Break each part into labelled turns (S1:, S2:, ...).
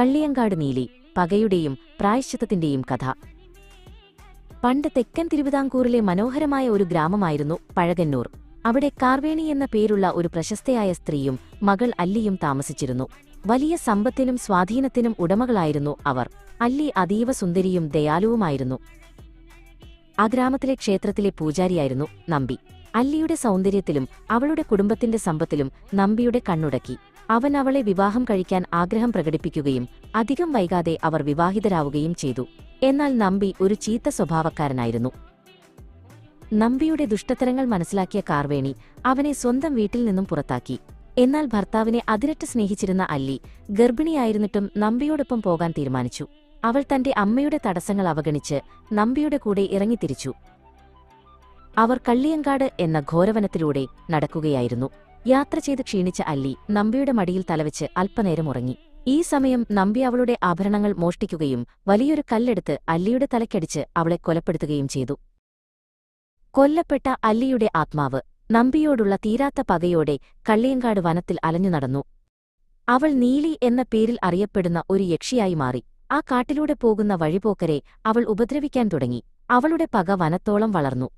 S1: കള്ളിയങ്കാട് നീലി പകയുടെയും പ്രായശ്ചിത്തത്തിന്റെയും കഥ. പണ്ട് തെക്കൻ തിരുവിതാംകൂറിലെ മനോഹരമായ ഒരു ഗ്രാമമായിരുന്നു പഴകന്നൂർ. അവിടെ കാർവേണി എന്ന പേരുള്ള ഒരു പ്രശസ്തയായ സ്ത്രീയും മകൾ അല്ലിയും താമസിച്ചിരുന്നു. വലിയ സമ്പത്തിനും സ്വാധീനത്തിനും ഉടമകളായിരുന്നു അവർ. അല്ലി അതീവ സുന്ദരിയും ദയാലുവുമായിരുന്നു. ആ ഗ്രാമത്തിലെ ക്ഷേത്രത്തിലെ പൂജാരിയായിരുന്നു നമ്പി. അല്ലിയുടെ സൗന്ദര്യത്തിലും അവളുടെ കുടുംബത്തിന്റെ സമ്പത്തിലും നമ്പിയുടെ കണ്ണുടക്കി. അവൻ അവളെ വിവാഹം കഴിക്കാൻ ആഗ്രഹം പ്രകടിപ്പിക്കുകയും അധികം വൈകാതെ അവർ വിവാഹിതരാവുകയും ചെയ്തു. എന്നാൽ നമ്പി ഒരു ചീത്ത സ്വഭാവക്കാരനായിരുന്നു. നമ്പിയുടെ ദുഷ്ടത്തരങ്ങൾ മനസ്സിലാക്കിയ കാർവേണി അവനെ സ്വന്തം വീട്ടിൽ നിന്നും പുറത്താക്കി. എന്നാൽ ഭർത്താവിനെ അതിരട്ട് സ്നേഹിച്ചിരുന്ന അല്ലി ഗർഭിണിയായിരുന്നിട്ടും നമ്പിയോടൊപ്പം പോകാൻ തീരുമാനിച്ചു. അവൾ തന്റെ അമ്മയുടെ തടസ്സങ്ങൾ അവഗണിച്ച് നമ്പിയുടെ കൂടെ ഇറങ്ങിത്തിരിച്ചു. അവർ കള്ളിയങ്കാട് എന്ന ഘോരവനത്തിലൂടെ നടക്കുകയായിരുന്നു. യാത്ര ചെയ്ത് ക്ഷീണിച്ച അല്ലി നമ്പിയുടെ മടിയിൽ തലവെച്ച് അല്പനേരം ഉറങ്ങി. ഈ സമയം നമ്പി അവളുടെ ആഭരണങ്ങൾ മോഷ്ടിക്കുകയും വലിയൊരു കല്ലെടുത്ത് അല്ലിയുടെ തലക്കടിച്ച് അവളെ കൊലപ്പെടുത്തുകയും ചെയ്തു. കൊല്ലപ്പെട്ട അല്ലിയുടെ ആത്മാവ് നമ്പിയോടുള്ള തീരാത്ത പകയോടെ കള്ളിയങ്കാട് വനത്തിൽ അലഞ്ഞു നടന്നു. അവൾ നീലി എന്ന പേരിൽ അറിയപ്പെടുന്ന ഒരു യക്ഷിയായി മാറി. ആ കാട്ടിലൂടെ പോകുന്ന വഴിപോക്കരെ അവൾ ഉപദ്രവിക്കാൻ തുടങ്ങി. അവളുടെ പക വനത്തോളം വളർന്നു.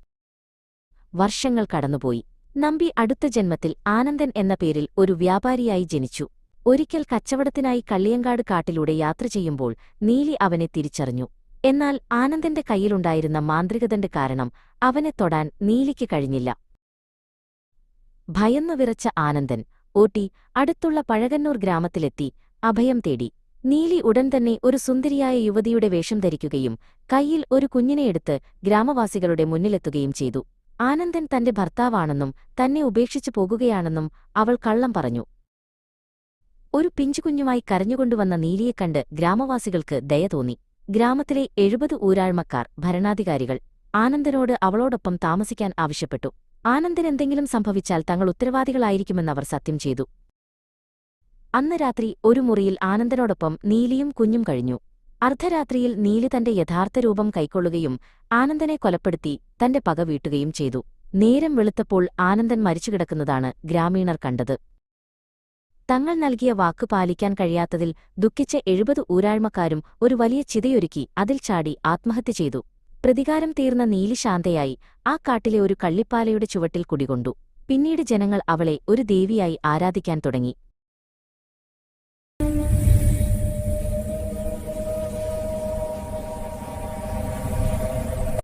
S1: വർഷങ്ങൾ കടന്നുപോയി. നമ്പി അടുത്ത ജന്മത്തിൽ ആനന്ദൻ എന്ന പേരിൽ ഒരു വ്യാപാരിയായി ജനിച്ചു. ഒരിക്കൽ കച്ചവടത്തിനായി കള്ളിയങ്കാട് കാട്ടിലൂടെ യാത്ര ചെയ്യുമ്പോൾ നീലി അവനെ തിരിച്ചറിഞ്ഞു. എന്നാൽ ആനന്ദന്റെ കയ്യിലുണ്ടായിരുന്ന മാന്ത്രികതന്റെ കാരണം അവനെ തൊടാൻ നീലിക്ക് കഴിഞ്ഞില്ല. ഭയന്നു വിറച്ച ആനന്ദൻ ഓട്ടി അടുത്തുള്ള പഴകന്നൂർ ഗ്രാമത്തിലെത്തി അഭയം തേടി. നീലി ഉടൻ തന്നെ ഒരു സുന്ദരിയായ യുവതിയുടെ വേഷം ധരിക്കുകയും കയ്യിൽ ഒരു കുഞ്ഞിനെയെടുത്ത് ഗ്രാമവാസികളുടെ മുന്നിലെത്തുകയും ചെയ്തു. ആനന്ദൻ തന്റെ ഭർത്താവാണെന്നും തന്നെ ഉപേക്ഷിച്ചു പോകുകയാണെന്നും അവൾ കള്ളം പറഞ്ഞു. ഒരു പിഞ്ചുകുഞ്ഞുമായി കരഞ്ഞുകൊണ്ടുവന്ന നീലിയെ കണ്ട് ഗ്രാമവാസികൾക്ക് ദയ തോന്നി. ഗ്രാമത്തിലെ എഴുപത് ഊരാഴ്മക്കാർ ഭരണാധികാരികൾ ആനന്ദനോട് അവളോടൊപ്പം താമസിക്കാൻ ആവശ്യപ്പെട്ടു. ആനന്ദൻ എന്തെങ്കിലും സംഭവിച്ചാൽ തങ്ങൾ ഉത്തരവാദികളായിരിക്കുമെന്നവർ സത്യം ചെയ്തു. അന്ന് രാത്രി ഒരു മുറിയിൽ ആനന്ദനോടൊപ്പം നീലിയും കുഞ്ഞും കഴിഞ്ഞു. അർദ്ധരാത്രിയിൽ നീലി തന്റെ യഥാർത്ഥ രൂപം കൈക്കൊള്ളുകയും ആനന്ദനെ കൊലപ്പെടുത്തി തന്റെ പക വീട്ടുകയും ചെയ്തു. നേരം വെളുത്തപ്പോൾ ആനന്ദൻ മരിച്ചുകിടക്കുന്നതാണ് ഗ്രാമീണർ കണ്ടത്. തങ്ങൾ നൽകിയ വാക്കു പാലിക്കാൻ കഴിയാത്തതിൽ ദുഃഖിച്ച എഴുപത് ഊരാഴ്മക്കാരും ഒരു വലിയ ചിതയൊരുക്കി അതിൽ ചാടി ആത്മഹത്യ ചെയ്തു. പ്രതികാരം തീർന്ന നീലി ശാന്തയായി ആ കാട്ടിലെ ഒരു കള്ളിപ്പാലയുടെ ചുവട്ടിൽ കുടികൊണ്ടു. പിന്നീട് ജനങ്ങൾ അവളെ ഒരു ദേവിയായി ആരാധിക്കാൻ തുടങ്ങി.